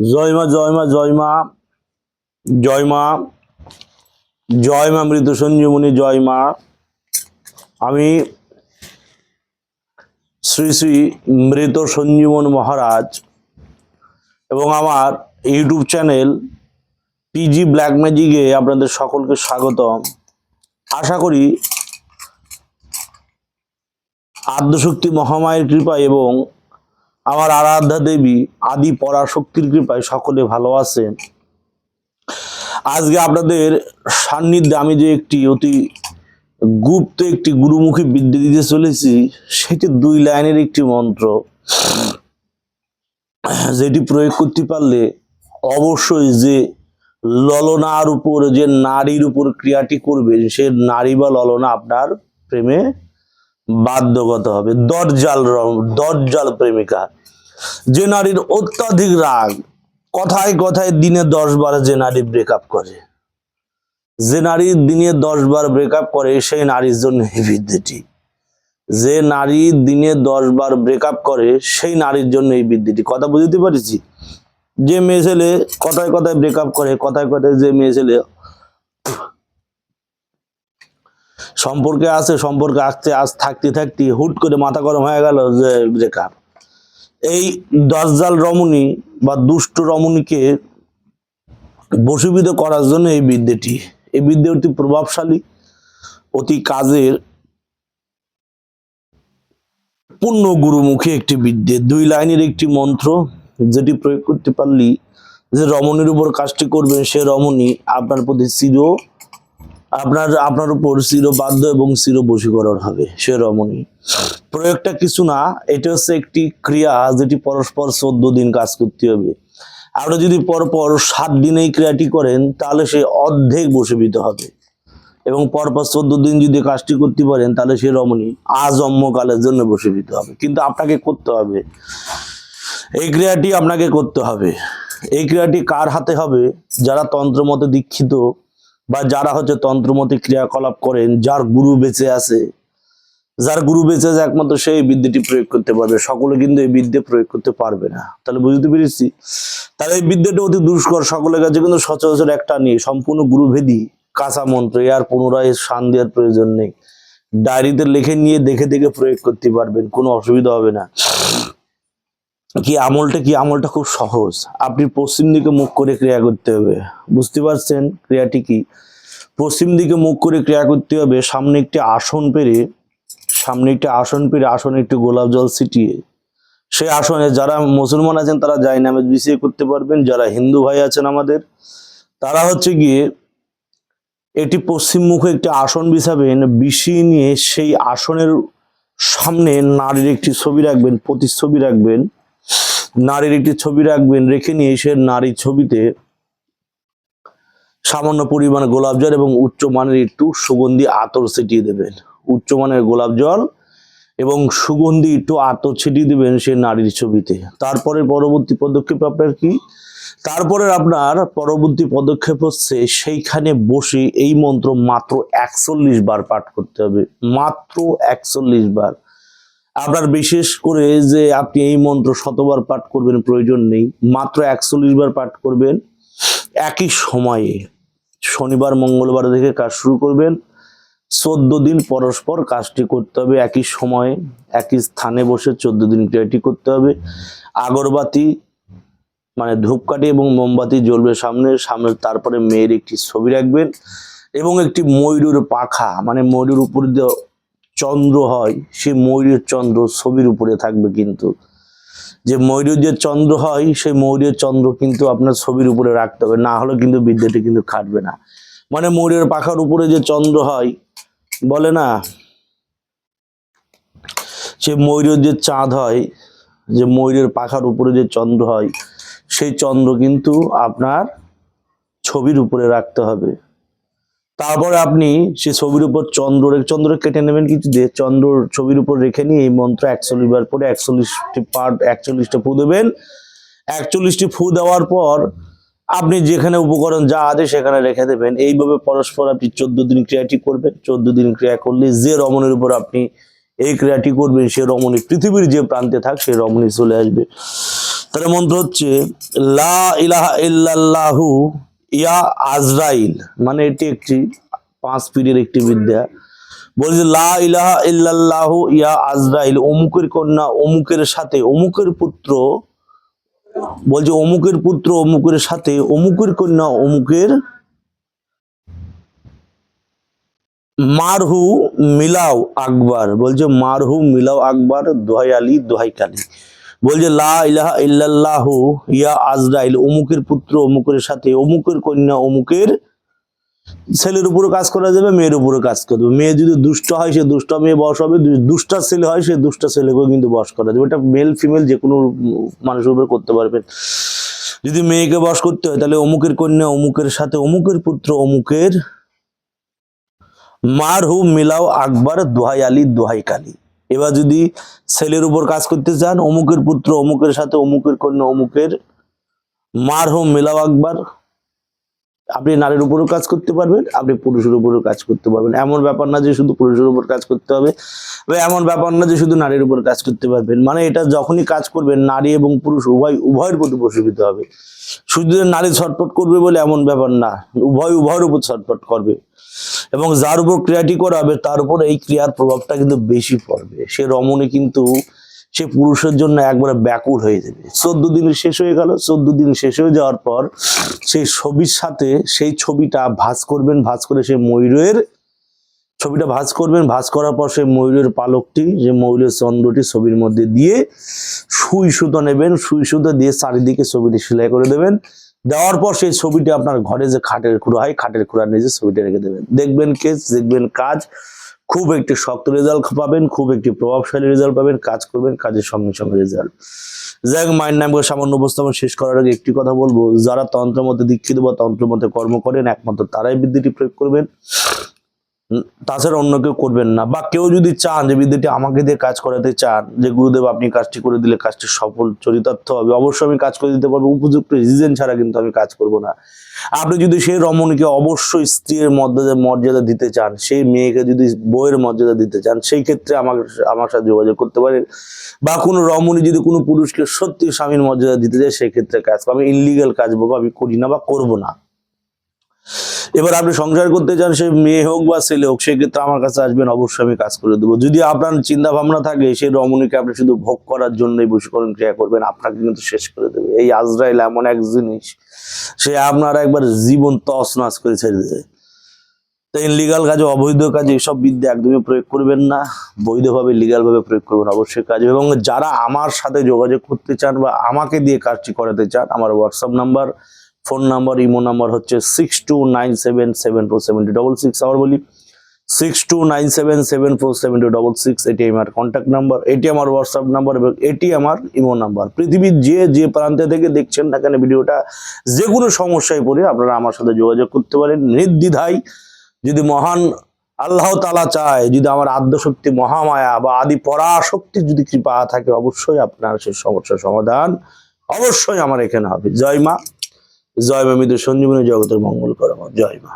জয় মা জয় মা জয় মা জয় মা জয় মা মৃত সঞ্জীবনী জয় মা। আমি শ্রী শ্রী মৃত সঞ্জীবন মহারাজ এবং আমার ইউটিউব চ্যানেল পিজি ব্ল্যাক ম্যাজিকে আপনাদের সকলকে স্বাগতম। আশা করি আদ্যশক্তি মহামায়ের কৃপা এবং আমার আরাধ্যা দেবী আদি পরাশক্তির কৃপায় সকলে ভালো আছেন। আজকে আপনাদের সান্নিধ্যে আমি যে একটি অতি গুপ্ত একটি গুরুমুখী বিদ্যে দিতে চলেছি, সেটি দুই লাইনের একটি মন্ত্র। যেটি প্রয়োগ করতে পারলে অবশ্যই যে ললনার উপর, যে নারীর উপর ক্রিয়াটি করবেন, সে নারী বা ললনা আপনার প্রেমে বাধ্যগত হবে। দরজাল দরজাল প্রেমিকা। যে নারীর অত্যাধিক রাগ, কথায় কথায় দিনে দশ বার যে নারী ব্রেকআপ করে। যে নারী দিনে দশ বার ব্রেকআপ করে, সেই নারীর জন্য বিদ্যেটি যে নারী দিনে দশ বার ব্রেকআপ করে, সেই নারীর জন্য এই বিদ্যেটি কথা বুঝতে পারছি? যে মেয়ে ছেলে কথায় কথায় ব্রেকআপ করে, কথায় কথায় যে মেয়ে ছেলে সম্পর্কে আছে, সম্পর্কে আসতে, আস, থাকতে থাকতে হুট করে মাথা গরম হয়ে গেল যে ব্রেকআপ এই দশজাল রমণী বা দুষ্ট রমণীকে বশীভূত করার জন্য এই বিদ্যেটি, এই বিদ্যে অতি প্রভাবশালী, অতি কাজের পূর্ণ গুরুমুখী একটি বিদ্যে। দুই লাইনের একটি মন্ত্র যেটি প্রয়োগ করতে পারলি যে রমণীর উপর কাজটি করবেন সে রমণী আপনার প্রতি চির আপনার আপনার উপর চির বাধ্য এবং চির বশীকরণ হবে। সে রমণী। প্রয়োগটা কিছু না, এটা হচ্ছে একটি ক্রিয়া যেটি পরস্পর চোদ্দ দিন কাজ করতে হবে। আপনি যদি পরপর সাত দিন এই ক্রিয়াটি করেন, তাহলে সে অর্ধেক বশীভূত হবে। এবং পরপর চোদ্দ দিন যদি কাজটি করতে পারেন, তাহলে সে রমণী আজম্মকালের জন্য বশীভূত হবে। কিন্তু আপনাকে করতে হবে। এই ক্রিয়াটি আপনাকে করতে হবে। এই ক্রিয়াটি কার হাতে হবে? যারা তন্ত্রমতে দীক্ষিত বা যারা হচ্ছে তন্ত্রমতে ক্রিয়াকলাপ করেন, যার গুরু বেঁচে আছে, যার গুরু বেঁচে আছে একমাত্র সেই বিদ্যাটি প্রয়োগ করতে পারবে। সকলে কিন্তু এই বিদ্যে প্রয়োগ করতে পারবে না। তাহলে বুঝতে পেরেছি? তাহলে এই বিদ্যাটা অতি দুষ্কর। সকলের কাছে কিন্তু সচরাচর একটা নেই, সম্পূর্ণ গুরুভেদী কাঁচা মন্ত্র। আর পুনরায় শান দেওয়ার প্রয়োজন নেই। ডায়েরিতে লিখে নিয়ে দেখে দেখে প্রয়োগ করতে পারবেন, কোনো অসুবিধা হবে না। কি আমলটা কি আমলটা খুব সহজ। আপনি পশ্চিম দিকে মুখ করে ক্রিয়া করতে হবে। বুঝতে পারছেন ক্রিয়াটি কি? পশ্চিম দিকে মুখ করে ক্রিয়া করতে হবে, সামনে একটি আসন পেরে, সামনে একটি আসন পেরে আসনে একটু গোলাপ জল ছিটিয়ে। সেই আসনে যারা মুসলমান আছেন, তারা যায় নামে বিছিয়ে করতে পারবেন, যারা হিন্দু ভাই আছেন আমাদের, তারা হচ্ছে গিয়ে এটি পশ্চিম মুখে একটি আসন বিছাবেন, বিছিয়ে নিয়ে সেই আসনের সামনে নারীর একটি ছবি রাখবেন, প্রতিচ্ছবি রাখবেন। নারীর একটি ছবি রাখবেন, রেখে নিয়ে সে নারীর ছবিতে সামান্য পরিমাণ গোলাপ জল এবং উচ্চমানের একটু সুগন্ধি আতর ছিটিয়ে দেবেন। উচ্চমানের গোলাপ জল এবং সুগন্ধি একটু আতর ছিটিয়ে দেবেন সে নারীর ছবিতে। তারপরে পরবর্তী পদক্ষেপ আপনার কি? তারপরে আপনার পরবর্তী পদক্ষেপ হচ্ছে সেইখানে বসে এই মন্ত্র মাত্র একচল্লিশ বার পাঠ করতে হবে। মাত্র একচল্লিশ বার। আপনার বিশেষ করে যে আপনি এই মন্ত্র শতবার পাঠ করবেন, প্রয়োজন নেই। মাত্র একচল্লিশ বার পাঠ করবেন। একই সময়ে শনিবার, মঙ্গলবার থেকে কাজ শুরু করবেন। চোদ্দ দিন পরস্পর কাজটি করতে হবে একই সময়ে, একই স্থানে বসে চোদ্দ দিন ক্রিয়াটি করতে হবে। আগরবাতি মানে ধূপকাঠি এবং মোমবাতি জ্বলবে সামনে সামনে তারপরে মেয়ের একটি ছবি রাখবেন এবং একটি ময়ূরের পাখা মানে ময়ূরের উপর দিয়ে চন্দ্র হয়, সেই ময়ূরের চন্দ্র ছবির উপরে থাকবে কিন্তু। যে ময়ূরের যে চন্দ্র হয়, সেই ময়ূরের চন্দ্র কিন্তু আপনার ছবির উপরে রাখতে হবে, না হলে কিন্তু বিদ্যাটি কিন্তু খাটবে না। মানে ময়ূরের পাখার উপরে যে চন্দ্র হয়, বলে না? সে ময়ূরের যে চাঁদ হয়, যে ময়ূরের পাখার উপরে যে চন্দ্র হয়, সেই চন্দ্র কিন্তু আপনার ছবির উপরে রাখতে হবে। তারপরে আপনি সে ছবির উপর চন্দ্র চন্দ্র কেটে নেবেন কিছু দিয়ে চন্দ্র ছবির উপর রেখে নিয়ে এই মন্ত্র একচল্লিশ বার পরে একচল্লিশটি পার্ট একচল্লিশটা ফু দেবেন। একচল্লিশটি ফু দেওয়ার পর আপনি যেখানে উপকরণ যা আছে সেখানে রেখে দেবেন। এইভাবে পরস্পর আপনি চোদ্দ দিন ক্রিয়াটি করবেন। চোদ্দ দিন ক্রিয়া করলে যে রমণের উপর আপনি এই ক্রিয়াটি করবেন, সে রমণী পৃথিবীর যে প্রান্তে থাক, সে রমণী চলে আসবে। তাহলে মন্ত্র হচ্ছে, লা ইলাহা ইল্লাল্লাহু ইয়া আজরাইল মানে এটি একটি পাঁচ পীরের একটি বিদ্যা। বলছে লা ইলাহা ইল্লাল্লাহু ইয়া আজরাইল। অমুকের কন্যা অমুকের সাথে, অমুকের পুত্র বলছে অমুকের পুত্র অমুকের সাথে, অমুকের কন্যা অমুকের মারহু মিলাও আকবর। বলছে মারহু মিলাও আকবর, দোহাই আলী, দোহাই কালী। বলছে, লা ইলাহা ইয়া আজরাইল, অমুকের পুত্র, অমুকের সাথে, অমুকের কন্যা, অমুকের ছেলের উপরে কাজ করা যাবে, মেয়ের উপরে কাজ করবে মেয়ে যদি দুষ্ট হয়, সে দুষ্ট মেয়ে বস হবে, যদি দুষ্টা ছেলে হয়, সে দুষ্টা ছেলেকেও কিন্তু বস করা যাবে। এটা মেল ফিমেল যে কোনো মানুষের উপরে করতে পারবেন যদি মেয়েকে বস করতে হয়, তাহলে অমুকের কন্যা, অমুকের সাথে, অমুকের পুত্র, অমুকের মার হু মিলাও আকবর দোহাই আলী দোহাই কালী। এবার যদি ছেলের উপর কাজ করতে চান, অমুকের পুত্র অমুকের সাথে, অমুকের কন্যা অমুকের মার হোম মিলাও আকবর। আপনি নারীর উপরও কাজ করতে পারবেন, আপনি পুরুষের উপরও কাজ করতে পারবেন। এমন ব্যাপার না যে শুধু পুরুষের উপর কাজ করতে হবে, বা এমন ব্যাপার না যে শুধু নারীর উপর কাজ করতে পারবেন। মানে এটা যখনই কাজ করবেন, নারী এবং পুরুষ উভয়, উভয়ের প্রতি প্রশিক্ষিত হবে। শুধু নারী ছটপট করবে বলে এমন ব্যাপার না, উভয় উভয়ের উপর ছটপট করবে। এবং যার উপর ক্রিয়াটি করা হবে, তার উপর এই ক্রিয়ার প্রভাবটা কিন্তু বেশি পড়বে। সে রমণী কিন্তু সে পুরুষের জন্য একবারে ব্যাকুল হয়ে যাবে। চোদ্দ দিন শেষ হয়ে গেল। চোদ্দ দিন শেষ হয়ে যাওয়ার পর সেই ছবির সাথে সেই ছবিটা ভাঁজ করবেন, ভাঁজ করে সেই ময়ূরের ছবিটা ভাঁজ করবেন। ভাঁজ করার পর সেই ময়ূরের পালকটি, যে ময়ূরের চন্দ্রটি ছবির মধ্যে দিয়ে সুই সুতো নেবেন। সুই সুতো দিয়ে চারিদিকে ছবিটি সেলাই করে দেবেন। দেওয়ার পর সেই ছবিটি আপনার ঘরে যে খাটের খুঁড়ো হয়, খাটের খুঁড়ার নিজে ছবিটা রেখে দেবেন। দেখবেন কেস, দেখবেন কাজ, খুব একটি শক্ত রেজাল্ট পাবেন, খুব একটি প্রভাবশালী রেজাল্ট পাবেন, কাজ করবেন, কাজের সঙ্গে সঙ্গে রেজাল্ট যাই হোক, মায়ের নাম করে সামান্য উপস্থাপন শেষ করার আগে একটি কথা বলব, যারা তন্ত্র মধ্যে দীক্ষিত বা তন্ত্র মধ্যে কর্ম করেন, একমাত্র তারাই বৃদ্ধিটি প্রয়োগ করবেন। তাছাড়া অন্য কেউ করবেন না। বা কেউ যদি চান যে, বিদ্যুটি আমাকে দিয়ে কাজ করাতে চান, যে, গুরুদেব আপনি কাজটি করে দিলে কাজটি সফল, চরিতার্থ হবে, অবশ্যই আমি কাজ করে দিতে পারব। উপযুক্ত রিজন ছাড়া কিন্তু আমি কাজ করব না। আপনি যদি সেই রমণীকে অবশ্যই স্ত্রীর মর্যাদা মর্যাদা দিতে চান, সেই মেয়েকে যদি বইয়ের মর্যাদা দিতে চান, সেই ক্ষেত্রে আমাকে আমার সাথে যোগাযোগ করতে পারেন। বা কোনো রমণী যদি কোনো পুরুষকে সত্যি স্বামীর মর্যাদা দিতে চায়, সেই ক্ষেত্রে কাজ। আমি ইনলিগাল কাজ বলব, আমি করি না বা করব না। এবার আপনি সংসার করতে চান, সে মেয়ে হোক বা ছেলে হোক, সেক্ষেত্রে আমার কাছে আসবেন, অবশ্যই আমি কাজ করে দেবো। যদি আপনার চিন্তা ভাবনা থাকে সেই রমণীকে আপনি শুধু ভোগ করার জন্যই বশীকরণ ক্রিয়া করবেন, আপনাকে কিন্তু শেষ করে দেবে। এই আজরাইল এমন এক জিনিস, সে আপনার একবার জীবন তস নাচ করে ছেড়ে দেবে। তাই লিগাল কাজে, অবৈধ কাজে এইসব বিদ্যা একদমই প্রয়োগ করবেন না। বৈধভাবে লিগাল ভাবে প্রয়োগ করবেন, অবশ্যই কাজ। এবং যারা আমার সাথে যোগাযোগ করতে চান বা আমাকে দিয়ে কাজটি করাতে চান, আমার WhatsApp number phone number, imo number হচ্ছে six two nine seven seven seven two double six আবার বলি six two nine seven seven four seven two double six এটি আমার কন্ট্যাক্ট নাম্বার এটি আমার হোয়াটসঅ্যাপ নাম্বার এবং এটি আমার ইমো নাম্বার। পৃথিবীর যে যে প্রান্তে থেকে দেখছেন না কেন ভিডিওটা, যে কোনো সমস্যায় পড়ে আপনারা আমার সাথে যোগাযোগ করতে পারেন। নির্দ্বিধায় যদি মহান আল্লাহ তালা চায়, যদি আমার আদ্যশক্তি মহামায়া বা আদি পরাশক্তি যদি কৃপা থাকে, অবশ্যই আপনার সেই সমস্যার সমাধান অবশ্যই আমার এখানে হবে। জয় মা। জয় মা মৃদু সঞ্জীবনী জগতের মঙ্গল করো জয় মা।